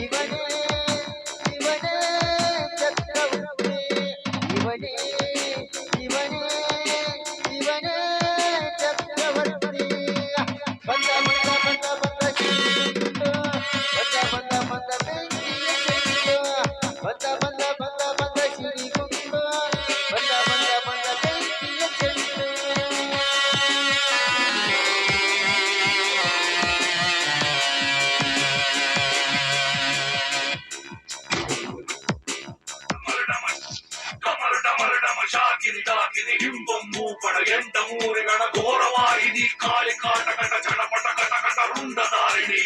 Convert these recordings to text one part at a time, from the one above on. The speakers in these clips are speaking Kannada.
ಇವನೇ ಇವನೇ ಚಕ್ರವರ್ತಿ ಇವನೇ ಕಾಳಿಕಾ ಟಕಟ ಚಟಪಟ ಕಟ ಕಟ ರುಂಡಧಾರಿಣಿ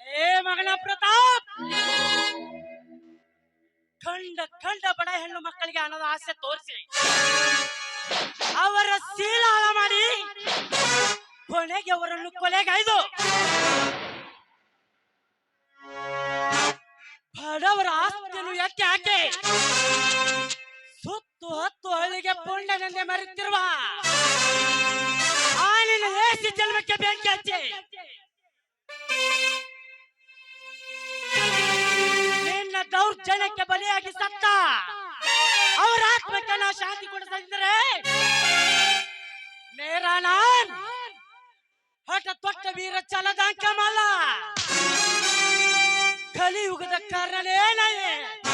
ಲೇ ಮಗನ ಪ್ರತಾಪ್ ಖಂಡ ಖಂಡ ಬಡ ಹೆಣ್ಣು ಮಕ್ಕಳಿಗೆ ಹಣದ ಆಸೆ ತೋರಿಸಿ ಅವರ ಶೀಲ ಹಾಳ ಮಾಡಿ ಕೊನೆಗೆ ಅವರನ್ನು ಕೊಲೆಗೈದು. ಬಡವರ ಆಸ್ತಿಯನ್ನು ಎತ್ತಿ ಹಾಕಿ. ಸುತ್ತು ಹತ್ತು ಹಳ್ಳಿಗೆ ಪುಣ್ಯನೆಂದೇ ಮರೆತಿರುವ ಆನಿನ ಲೇಸಿ ಜನ್ಮಕ್ಕೆ ಬೆಂಕಿ ಹಚ್ಚಿ. ನಿನ್ನ ದೌರ್ಜನ್ಯಕ್ಕೆ ಬಲಿಯಾಗಿ ಸತ್ತ. ಅವರ ಆತ್ಮಕ್ಕೆ ನಾವು ಶಾಂತಿ ಕೊಡಿಸಿದ್ರೆ ಮೇರಾ ಹಠ ತೊಟ್ಟ ವೀರ ಚಲದಂಕ ಮಲ್ಲ. ಕಲಿಯುಗದ ಕಾರಣನೇ दिल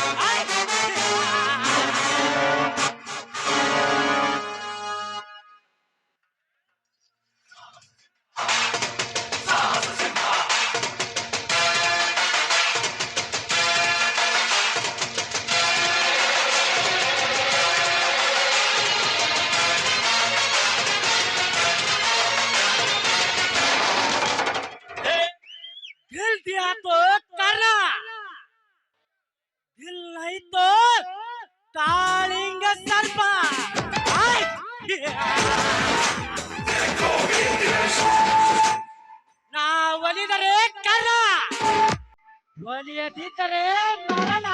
ಬುದ್ಧಿ ಆತು ಕರ. ಇಲ್ಲ ಇತ್ತು ತಾಳಿಂಗ ಸ್ವಲ್ಪ. ನಾ ಒಲಿದರೆ ಕರ. ಒಲಿಯದಿದ್ದರೆ ನೋಡೋಣ